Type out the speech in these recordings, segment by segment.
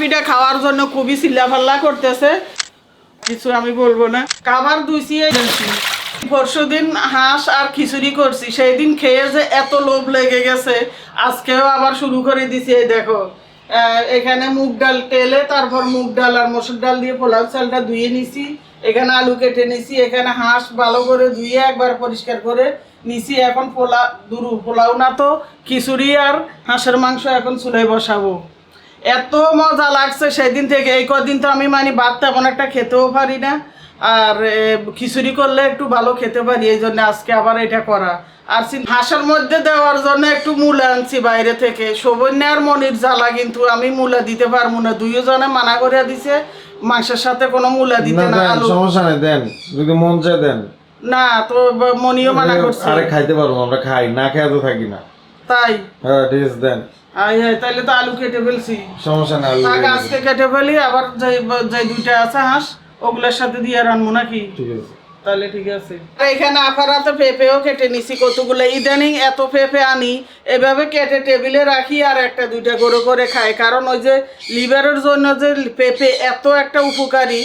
পিঠা খাওয়ার জন্য খুবই চিল্লাফাল্লা করতেছে। কিছু আমি বলব না। খাবার দুইছিয়ে গেছি পরশু দিন হাঁস আর খিচুড়ি করছি। সেই দিন খেয়ে যে এত লোভ লেগে গেছে, আজকেও আবার শুরু করে দিছি, এই দেখো। এখানে মুগ ডাল তেলে, তারপর মুগ ডাল আর মসুর ডাল দিয়ে পোলাও চালটা ধুয়ে নিছি। এখানে আলু কেটে নিছি। এখানে হাঁস ভালো করে ধুয়ে একবার পরিষ্কার করে নিছি। এখন পোলা দুরু পোলাও না তো, খিচুড়ি আর হাঁসের মাংস এখন চুলাই বসাবো। এত মজা লাগছে সেদিন থেকে। এই কদিন তো আমি মানে ভাত তেমন একটা খেতেও পারি না। আর খিচুড়ি করলে একটু ভালো খেতে পারি এই জন্য আজকে আবার এটা করা। আর হাঁসের মধ্যে দেওয়ার জন্য একটু মূলা আনছি বাইরে থেকে। সবন্য আর মনির জ্বালা কিন্তু আমি মূলা দিতে পারব না। দুইজনে মানা করে দিছে মাংসের সাথে কোনো মূলা দিতে না আলু সমস্যা নেই দেন। যদি মন চায় দেন। না তো মনিও মানা করছে। আরে খাইতে পারব আমরা খাই। না খেয়ে তো থাকি না। তাই? হ্যাঁ ঠিক দেন। আই হাই তাহলে তো আলু কেটে ফেলছি। সমস্যা নেই আলু আজকে কেটে ফেলি আবার যে যে দুইটা আছে হাঁস ওগুলোর সাথে দিয়ে রানবো নাকি? ঠিক আছে। তাহলে ঠিক আছে। এখানে আপারাতে পেঁপেও কেটে নিছি কতগুলো ইদানিং এত পেঁপে আনি এভাবে কেটে টেবিলে রাখি আর একটা দুইটা করে করে খাই। কারণ ওই যে লিভারের জন্য যে পেঁপে এত একটা উপকারী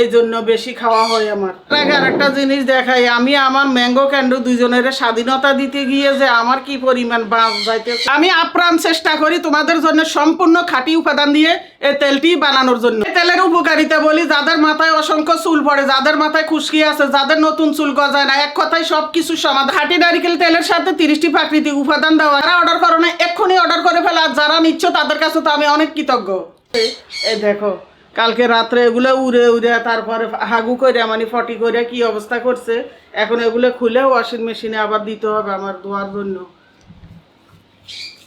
এই জন্য বেশি খাওয়া হয় আমার। আর একটা জিনিস দেখাই, আমি আমার ম্যাঙ্গো ক্যান্ডু দুজনের স্বাধীনতা দিতে গিয়ে যে আমার কি পরিমাণ বাঁচ যাইতে আমি আপ্রাণ চেষ্টা করি তোমাদের জন্য সম্পূর্ণ খাঁটি উপাদান দিয়ে এই তেলটি বানানোর জন্য। তেলের উপকারিতা বলি, যাদের মাথায় অসংখ্য চুল পড়ে, যাদের মাথায় খুশকি আছে, যাদের নতুন চুল গজায় না, এক কথায় সব কিছু সমাধান। খাঁটি নারিকেল তেলের সাথে তিরিশটি প্রাকৃতিক উপাদান দেওয়া। যারা অর্ডার করো না, এক্ষুনি অর্ডার করে ফেলে যারা নিচ্ছ তাদের কাছে তো আমি অনেক কৃতজ্ঞ। এই দেখো কালকে রাত্রে এগুলো উড়ে উড়ে তারপরে হাগু করে মানে ফটি করে কি অবস্থা করছে এখন এগুলো খুলে ওয়াশিং মেশিনে আবার দিতে হবে আমার ধোয়ার জন্য।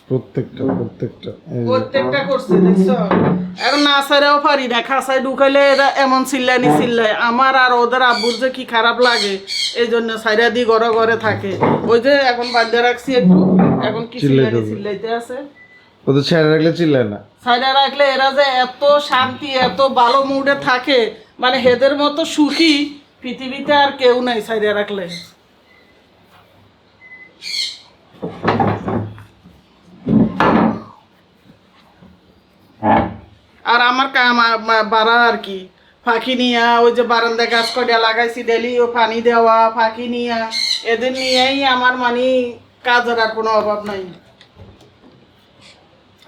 প্রত্যেকটা প্রত্যেকটা। প্রত্যেকটা করছে দেখছ? এখন না সারেও পারি না খাসায় ঢুকাইলে এরা এমন চিল্লানি চিল্লায়। আমার আর ওদের আব্বুর যে কি খারাপ লাগে এই জন্য সাইরা দিয়ে ঘরে ঘরে থাকে। ওই যে এখন বান্ধে রাখছি একটু এখন কি চিল্লানি চিল্লাইতেছে। চিল্লাইতে আছে? ওদের ছেড়ে রাখলে চিল্লায় না। সাইডে রাখলে এরা যে এত শান্তি, এত ভালো মুডে থাকে মানে হেদের মতো সুখী, পৃথিবীতে আর কেউ নাই সাইডে রাখলে। আর আমার কাম বাড়া আর কি, ফাঁকি নিয়া, ওই যে বারান্দা গাছ কটা লাগাইছি, ডেলি ও পানি দেওয়া, ফাঁকি নিয়া, এদের নিয়েই আমার মানে কাজের আর কোনো অভাব নাই।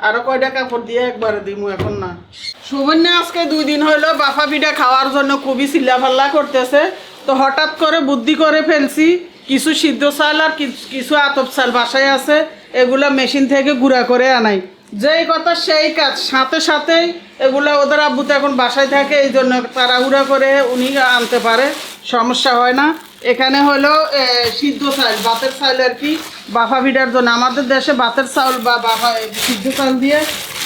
আরও কয়টা কাপড় দিয়ে একবারে দিমু, এখন না। সুবন্যা আজকে দুই দিন হইল বাফা পিঠা খাওয়ার জন্য খুবই চিল্লাফাল্লা করতেছে। তো হঠাৎ করে বুদ্ধি করে ফেলছি, কিছু সিদ্ধ চাল আর কিছু আতপ চাল বাসায় আছে, এগুলা মেশিন থেকে গুঁড়া করে আনাই। যেই কথা সেই কাজ। সাথে সাথেই এগুলো ওদের আব্বু তো এখন বাসায় থাকে, এই জন্য তাড়াহুড়া করে উনি আনতে পারে, সমস্যা হয় না। এখানে হলো সিদ্ধ চাল বাতের চাল আর কি, বাফা পিঠার জন্য। আমাদের দেশে বাতের চাউল বা বাফা সিদ্ধ চাল দিয়ে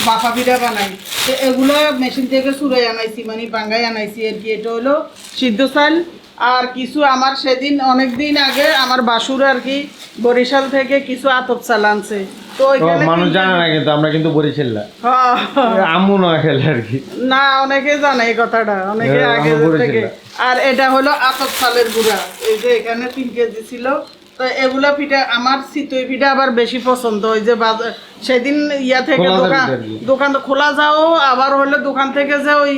বাফা পিঠা বানাই। তো এগুলো মেশিন থেকে চুড়াই আনাইছি মানে বাঙ্গাই আনাইছি আর কি। এটা হলো সিদ্ধ চাল। আর কিছু আমার সেদিন, অনেক দিন আগে আমার বাসুর আর কি বরিশাল থেকে কিছু আতপ চাল আনছে। তো মানুষ জানে না কিন্তু আমরা কিন্তু বরিশাল্লা। হ্যাঁ। আম্মু নয় খেলে আর কি। না অনেকে জানে এই কথাটা অনেকে হ্যাঁ, আগে থেকে। আর এটা হলো আতপ চালের গুঁড়া এই যে এখানে তিন কেজি ছিল। তো এগুলা পিঠা আমার চিতই পিঠা আবার বেশি পছন্দ ওই যে সেদিন ইয়া থেকে দোকান। দোকান খোলা যাও আবার হলে দোকান থেকে যে ওই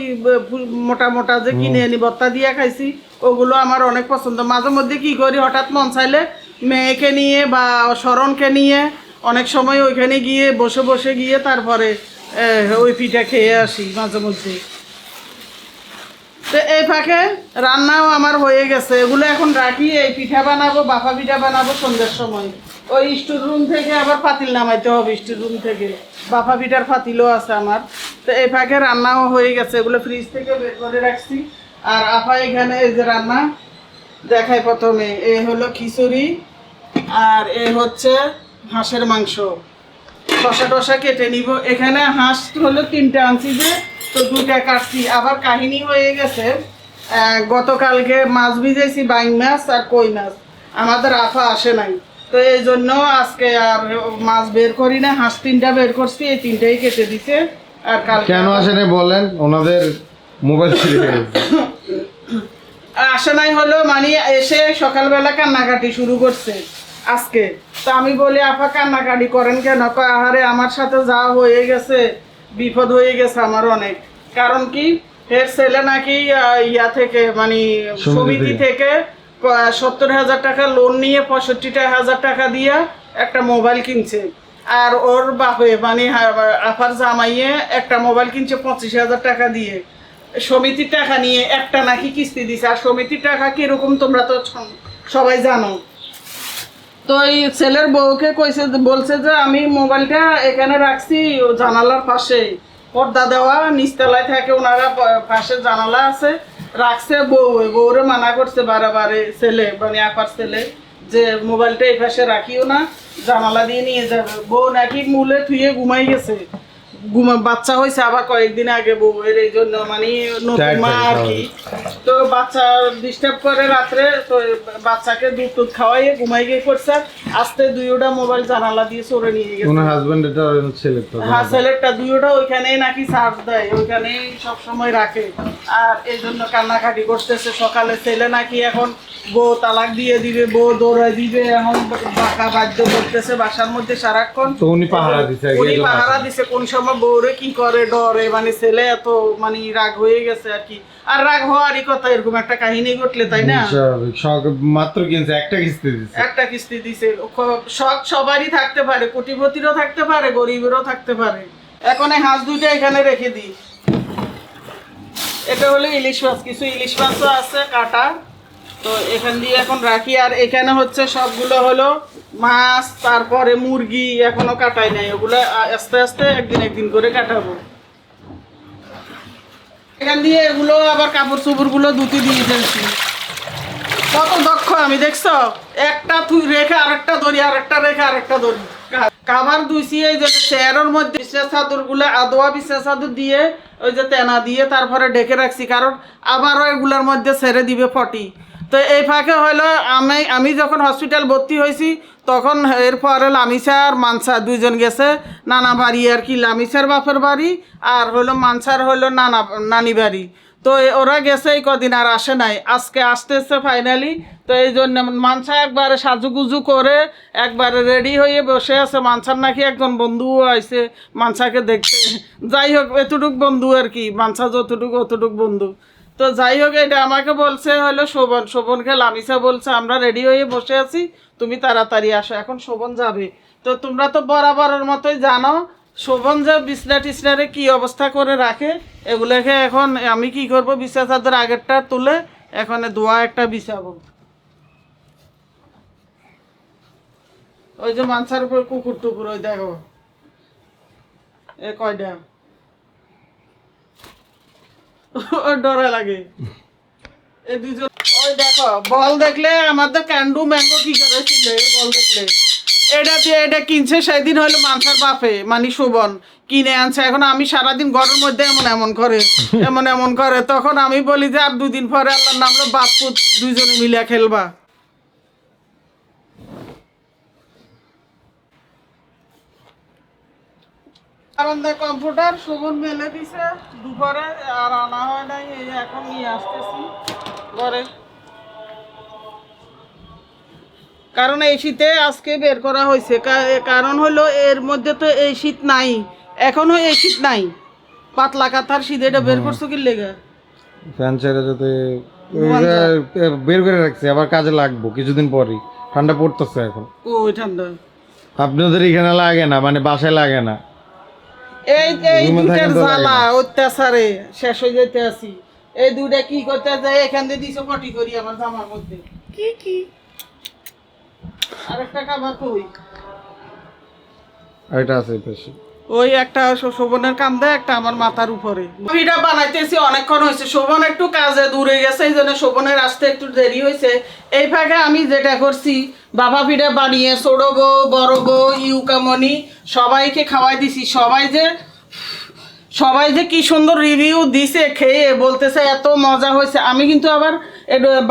মোটা মোটা যে কিনে আনি বত্তা দিয়ে খাইছি ওগুলো আমার অনেক পছন্দ। মাঝে মধ্যে কি করি হঠাৎ মন চাইলে মেয়েকে নিয়ে বা শরণকে নিয়ে অনেক সময় ওইখানে গিয়ে, বসে বসে গিয়ে তারপরে ওই পিঠা খেয়ে আসি মাঝে মধ্যে। তো এই ফাঁকে রান্নাও আমার হয়ে গেছে। এগুলো এখন রাখি, এই পিঠা বানাবো, বাফা পিঠা বানাবো সন্ধ্যার সময়। ওই স্টোর রুম থেকে আবার পাতিল নামাইতে হবে স্টোর রুম থেকে। বাফা পিঠার পাতিলও আছে আমার। তো এই ফাঁকে রান্নাও হয়ে গেছে। এগুলো ফ্রিজ থেকে বের করে রাখছি। আর আপা এখানে এই যে রান্না দেখায় প্রথমে। এ হলো খিচুড়ি, আর এ হচ্ছে হাঁসের মাংস। কষা টসা কেটে নিব। এখানে হাঁস হলো তিনটা আনছি যে তো দুটা কাটছি। আবার কাহিনী হয়ে গেছে গতকালকে মাছ ভিজেছি বাইং মাছ আর কই মাছ। আমাদের আফা আসে নাই। তো এই জন্য আজকে আর মাছ বের করি না হাঁস তিনটা বের করছি এই তিনটাই কেটে দিছে। আর কালকে কেন আসেনি বলেন? ওনাদের মোবাইল আসে নাই হলো মানে এসে সকালবেলা কান্নাকাটি শুরু করছে। আজকে। তো আমি বলি আপা কান্নাকাটি করেন কেন? আহারে আমার সাথে যা হয়ে গেছে বিপদ হয়ে গেছে আমার অনেক। কারণ কি? এর ছেলে নাকি ইয়া থেকে মানে সমিতি থেকে। সত্তর হাজার টাকা লোন নিয়ে পঁয়ষট্টি হাজার টাকা দিয়ে একটা মোবাইল কিনছে। আর ওর বাপে মানে আফার জামাইয়ে একটা মোবাইল কিনছে পঁচিশ হাজার টাকা দিয়ে। সমিতির টাকা নিয়ে একটা নাকি কিস্তি দিছে। আর সমিতির টাকা কীরকম তোমরা তো সবাই জানো। তো এই ছেলের বউকে কইছে বলছে যে আমি মোবাইলটা এখানে রাখছি জানালার পাশে। পর্দা দেওয়া, নিচতলায় থাকে, ওনারা পাশে জানালা আছে, রাখছে বউ। বউরে মানা করছে বারে ছেলে মানে আপার ছেলে, যে মোবাইলটা এই পাশে রাখিও না, জানালা দিয়ে নিয়ে যাবে। বউ নাকি মূলে থুয়ে ঘুমাই গেছে। ঘুমা বাচ্চা হয়েছে আবার কয়েকদিন আগে বউয়ের এই জন্য মানে নতুন মা আর কি। তো বাচ্চা ডিস্টার্ব করে রাত্রে তো বাচ্চাকে দুধ টুধ খাওয়াইয়ে ঘুমাই গিয়ে করছে আস্তে দুইটা মোবাইল জানালা দিয়ে সরে নিয়ে গেছে। ওনার হাজবেন্ড এটা ছেলে তো হ্যাঁ ছেলেরটা দুইটা ওইখানেই নাকি চার্জ দেয় ওইখানেই সব সময় রাখে। আর এই জন্য কান্নাকাটি করতেছে। সকালে ছেলে নাকি এখন বউ তালাক দিয়ে দিবে বউ দৌড়ায় দিবে এখন বাঁকা বাধ্য করতেছে বাসার মধ্যে সারাক্ষণ। তো উনি পাহারা দিছে উনি পাহারা দিছে কোন সময় বউরে কি করে ডরে? মানে ছেলে এত মানে রাগ হয়ে গেছে আর কি। আর রাগ হওয়ারই কথা এরকম একটা কাহিনী ঘটলে তাই না? শখ মাত্র কিনছে একটা কিস্তি দিচ্ছে একটা কিস্তি দিছে। শখ সবারই থাকতে পারে কোটিপতিরও থাকতে পারে গরিবেরও থাকতে পারে। এখন এই হাঁস দুইটা এখানে রেখে দিই। এটা হলো ইলিশ মাছ কিছু ইলিশ মাছও আছে কাটা। তো এখান দিয়ে এখন রাখি, আর এখানে হচ্ছে সবগুলো হলো মাছ, তারপরে মুরগি, এখনও কাটাই নাই। ওগুলো আস্তে আস্তে একদিন একদিন করে কাটাবো। এখান দিয়ে এগুলো আবার কাপড় চোপড়গুলো ধুতে দিয়ে ফেলছি। কত দক্ষ আমি, দেখছ? একটা তুই রেখে আরেকটা ধরি, আরেকটা রেখে আরেকটা ধরি। কা- কাবার দুইছি এই যে চেয়ারের মধ্যে বিশেষ চাদর আদোয়া বিশেষ চাদর দিয়ে, ওই যে তেনা দিয়ে তারপরে ডেকে রাখছি, কারণ আবারও এগুলোর মধ্যে ছেড়ে দিবে ফটি। তো এই ফাঁকে হলো আমি আমি যখন হসপিটাল ভর্তি হয়েছি, তখন এরপরে লামিসা আর মানসা দুইজন গেছে। নানা বাড়ি আর কি লামিসার বাপের বাড়ি আর হলো মানসার হলো নানা, নানি বাড়ি। তো ওরা গেছে এই কদিন আর আসে নাই। আজকে আসতেছে ফাইনালি তো এই জন্য মানসা একবারে সাজুগুজু করে একবারে রেডি হয়ে বসে আছে। মানসার নাকি একজন বন্ধুও আইছে, মানসাকে দেখতে। যাই হোক, এতটুক বন্ধু আর কি। মানসা যতটুক, অতটুক বন্ধু। তো যাই হোক, এটা আমাকে বলছে হলো শোভন। শোভনকে লামিসা বলছে, আমরা রেডি হয়ে বসে আছি, তুমি তাড়াতাড়ি আসো, এখন শোভন যাবে। তো তোমরা তো বরাবরের মতোই জানো, শোভন যে বিছনা টিছনারে কী অবস্থা করে রাখে, এগুলোকে এখন আমি কি করব, বিছনা চাদর আগেরটা তুলে এখন দোয়া একটা বিছাবো। ওই যে মানসার উপর কুকুর টুকুর, ওই দেখো। এ কয়টা? ডরে লাগে। এই দুজন ওই দেখো, বল দেখলে আমাদের ক্যান্ডু ম্যাঙ্গো কি করেছিল বল দেখলে। এটা দিয়ে এটা কিনছে সেদিন হলো মানসার বাপে মানে শোভন। কিনে আনছে, এখন আমি সারাদিন ঘরের মধ্যে এমন এমন করে, এমন এমন করে। তখন আমি বলি যে আর দুদিন পরে আল্লাহর নামলো বাপু দুজনে মিলে খেলবা। কারণ দেখ কম্পিউটার শোভন মেলে দিছে দুপুরে আর আনা হয় নাই এই এখন নিয়ে আসতেছি ঘরে। কারণ এই শীতে আজকে বের করা হয়েছে। কারণ হলো এর মধ্যে তো এই শীত নাই। এখনও এই শীত নাই। পাতলা কাতার শীত এটা বের করছ কি লেগে? ফ্যান ছেড়ে যাতে বের করে রাখছি আবার কাজে লাগবো কিছুদিন পরই। ঠান্ডা পড়তেছে এখন। ওই ঠান্ডা? আপনাদের এখানে লাগে না মানে বাসায় লাগে না। এই এই লাগে জ্বালা অত্যাচারে শেষ হয়ে যেতে আছি। এই দুটা কি করতে যায় এখান দিয়ে দিছো পটি করি আমার জামার মধ্যে। কি কি? আরেকটা খাবার কই? আর এটা আছে পাশে। ওই একটা শোভনের কান্দে একটা আমার মাথার উপরে। ভিডিও বানাইতেছি, অনেকক্ষণ হয়েছে। শোভন একটু কাজে দূরে গেছে, এই জন্য শোভনের আসতে একটু দেরি হয়েছে। এই ফাঁকে আমি যেটা করছি, বাবা ভিডিও বানিয়ে ছোট বউ, বড় বউ ইউকামনি সবাইকে খাওয়াই দিছি। সবাই যে সবাই যে কি সুন্দর রিভিউ দিছে, খেয়ে বলতেছে, এত মজা হয়েছে। আমি কিন্তু আবার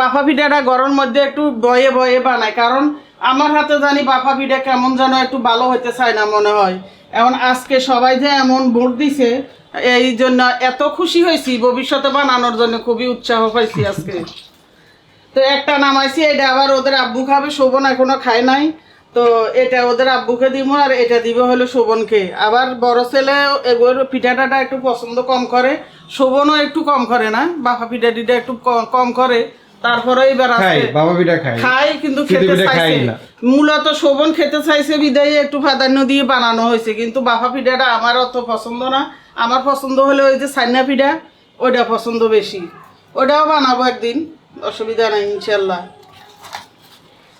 বাফা পিঠাটা গরম মধ্যে একটু বয়ে বয়ে বানাই, কারণ আমার হাতে জানি বাফা পিঠা কেমন যেন একটু ভালো হইতে চায় না মনে হয়। এখন আজকে সবাই যে এমন ভোট দিছে, এই জন্য এত খুশি হয়েছি, ভবিষ্যতে বানানোর জন্য খুবই উৎসাহ পাইছি আজকে। তো একটা নামাইছি, এটা আবার ওদের আব্বু খাবে, শোভন এখনও খায় নাই। তো এটা ওদের আব্বুকে দিব আর এটা দিব হলো শোভনকে। আবার বড় ছেলে এগুলোর পিঠাটা একটু পছন্দ কম করে, শোভনও একটু কম করে না, বাফা পিঠা টিটা একটু কম করে। তারপরে এবার খাই বাবা পিঠা খাই। খাই কিন্তু খেতে চাইছে। মূলত শোভন খেতে চাইছে বিদায় একটু প্রাধান্য দিয়ে বানানো হয়েছে। কিন্তু বাফা পিঠাটা আমার অত পছন্দ না। আমার পছন্দ হলে ওই যে সাইনা পিঠা ওইটা পছন্দ বেশি। ওটাও বানাবো একদিন অসুবিধা নাই ইনশাল্লাহ।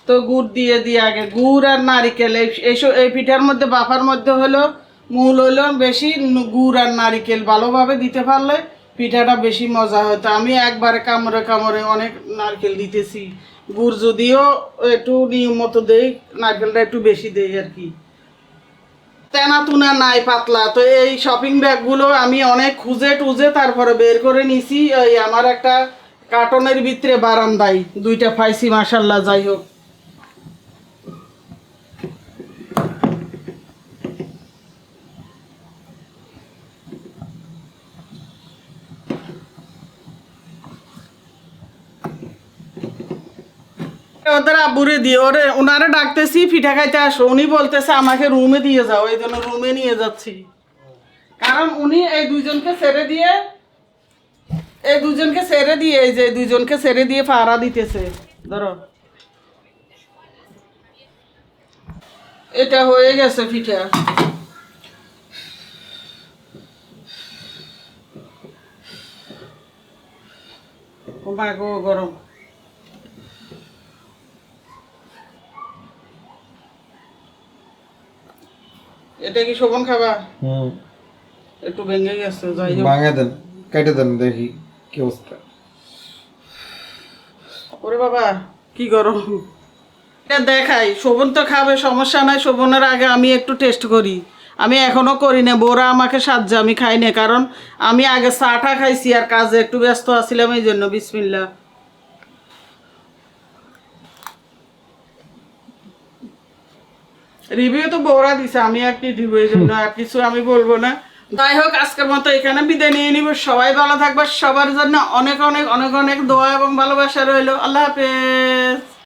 তো গুড় দিয়ে দিয়ে আগে। গুড় আর নারিকেল এই এইসব এই পিঠার মধ্যে বাফার মধ্যে হলো মূল হলো বেশি গুড় আর নারিকেল ভালোভাবে দিতে পারলে পিঠাটা বেশি মজা হতো আমি একবারে কামড়ে কামড়ে অনেক নারকেল দিতেছি। গুড় যদিও একটু নিয়ম মতো দেই, নারকেলটা একটু বেশি দেই আর কি। তেনা তুনা নাই পাতলা। তো এই শপিং ব্যাগগুলো আমি অনেক খুঁজে টুজে তারপরে বের করে নিছি। এই আমার একটা কার্টনের ভিতরে বারান্দায়। দুইটা পাইছি মাসাল্লাহ যাই হোক। আব্বুরে দিয়ে, ওরে ওনারে ডাকতেছি, পিঠা খাইতে আসো। উনি বলতেছে, আমাকে রুমে দিয়ে যাও, এই জন্য রুমে নিয়ে যাচ্ছি। কারণ উনি এই দুইজনকে ছেড়ে দিয়ে, এই দুজনকে ছেড়ে দিয়ে, এই যে দুইজনকে ছেড়ে দিয়ে পাড়া দিতেছে। ধরো। এটা হয়ে গেছে পিঠা। গো গরম। এটা কি শোভন খাবা? হুম। একটু ভেঙে গেছে যাই হোক। ভাঙে দেন কেটে দেন দেখি কি অবস্থা। ওরে বাবা কি গরম। এটা দেখাই শোভন তো খাবে সমস্যা নাই শোভনের আগে আমি একটু টেস্ট করি। আমি এখনও করি না বোরা আমাকে সাহায্য আমি খাই না কারণ আমি আগে চাটা খাইছি আর কাজে একটু ব্যস্ত আছিলাম এই জন্য বিসমিল্লা রিভিউ তো বৌরা দিছে, আমি আর কি দিব এই জন্য আর কিছু আমি বলব না। যাই হোক, আজকের মতো এখানে বিদায় নিয়ে নিব। সবাই ভালো থাকবে, সবার জন্য অনেক অনেক অনেক অনেক দোয়া এবং ভালোবাসা রইল। আল্লাহ হাফেজ।